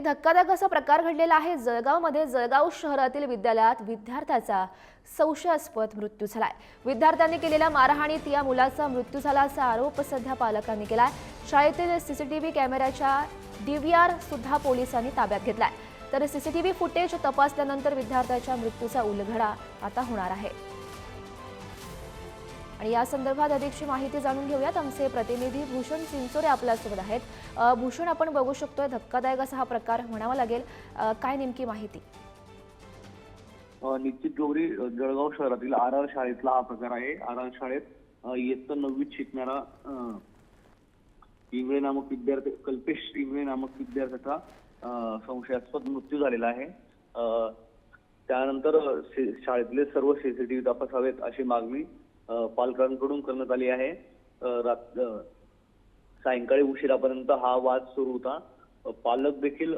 एक धक्कादायक असा प्रकार घडलेला आहे. जळगावमध्ये जळगाव शहरातील विद्यालयात विद्यार्थ्याचा संशयास्पद मृत्यू झालाय. विद्यार्थ्यांनी केलेल्या मारहाणीत या मुलाचा मृत्यू झाला असा आरोप सध्या पालकांनी केलाय. शाळेतील सीसीटीव्ही कॅमेऱ्याच्या डीव्हीआर सुद्धा पोलिसांनी ताब्यात घेतलाय. तर सीसीटीव्ही फुटेज तपासल्यानंतर विद्यार्थ्याच्या मृत्यूचा उलगडा आता होणार आहे. आणि या संदर्भात अधिकची माहिती जाणून घेऊयात. आमचे प्रतिनिधी भूषण चिंचोरे आपल्यासोबत आहेत. भूषण आपण बघू शकतोय धक्कादायक असा हा प्रकार म्हणावा लागेल. काय नेमकी माहिती? निश्चित गौरी जळगाव शहरातील आर आर शाळेतला हा प्रकार आहे. आर आर शाळेत इयत्ता नववीत शिकणारा इंगळे नामक विद्यार्थी कल्पेश इंगळे नामक विद्यार्थ्याचा संशयास्पद मृत्यू झालेला आहे. त्यानंतर शे- शाळेतले सर्व सीसीटीव्ही तपासावेत अशी मागणी पालकांकडून करण्यात आली आहे. सायंकाळी उशिरापर्यंत हा वाद सुरू होता. पालक देखील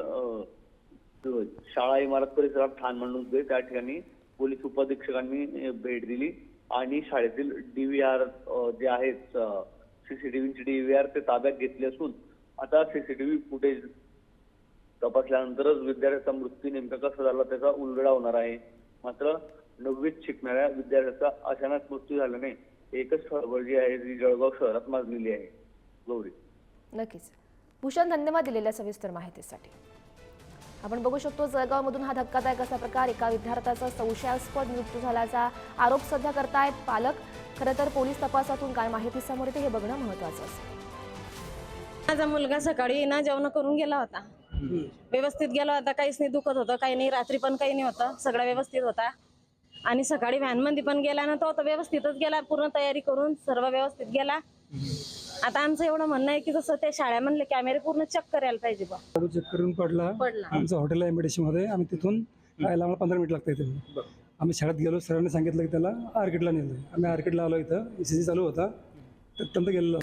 शाळा इमारत परिसरात ठाण मांडून होते. त्या ठिकाणी पोलीस उपाधीक्षकांनी भेट दिली आणि शाळेतील डीव्हीआर जे आहेत सीसीटीव्हीची डीव्हीआर ते ताब्यात घेतले असून आता सीसीटीव्ही फुटेज तपासल्यानंतरच विद्यार्थ्याचा मृत्यू नेमका कसा झाला त्याचा उलगडा होणार आहे. मात्र नववीत शिकणाऱ्या विद्यार्थ्याचा अचानक मृत्यू झाल्याने एकच खळबळ जी आहे ती जळगाव शहरात माजलेली आहे. गौरी. नक्कीच. भूषण धन्यवाद दिलेल्या सविस्तर माहितीसाठी. आपण बघू शकतो जळगावमधून हा धक्कादायक असा प्रकार एका विद्यार्थ्याचा संशयास्पद मृत्यू झाल्याचा आरोप सध्या करतायत पालक. खरं तर पोलीस तपासातून काय माहिती समोर येते हे बघणं महत्वाचं असेल माझा मुलगा सकाळी ना जेवण करून गेला होता. व्यवस्थित गेला होता काहीच नाही दुखत होतं काही नाही रात्री पण काही नाही होतं सगळं व्यवस्थित होता. आणि सकाळी व्हॅनमध्ये पण गेला ना तो तर व्यवस्थितच गेला पूर्ण तयारी करून सर्व व्यवस्थित गेला. आता आमचं एवढं म्हणणं आहे की जसं त्या शाळेमधले कॅमेरे पूर्ण चेक करायला पाहिजे बा. गाडी चेक करून पडला. पडला. आमचं हॉटेल आहे एमडीसी मध्ये. आम्ही तिथून जायला आम्हाला पंधरा मिनिट लागतं इथे आम्ही शाळेत गेलो. सरांनी सांगितलं की त्याला आर्केटला नेलं. आम्ही आर्केटला आलो इथं. सी चालू होता. तर त्यांना गेलेलो.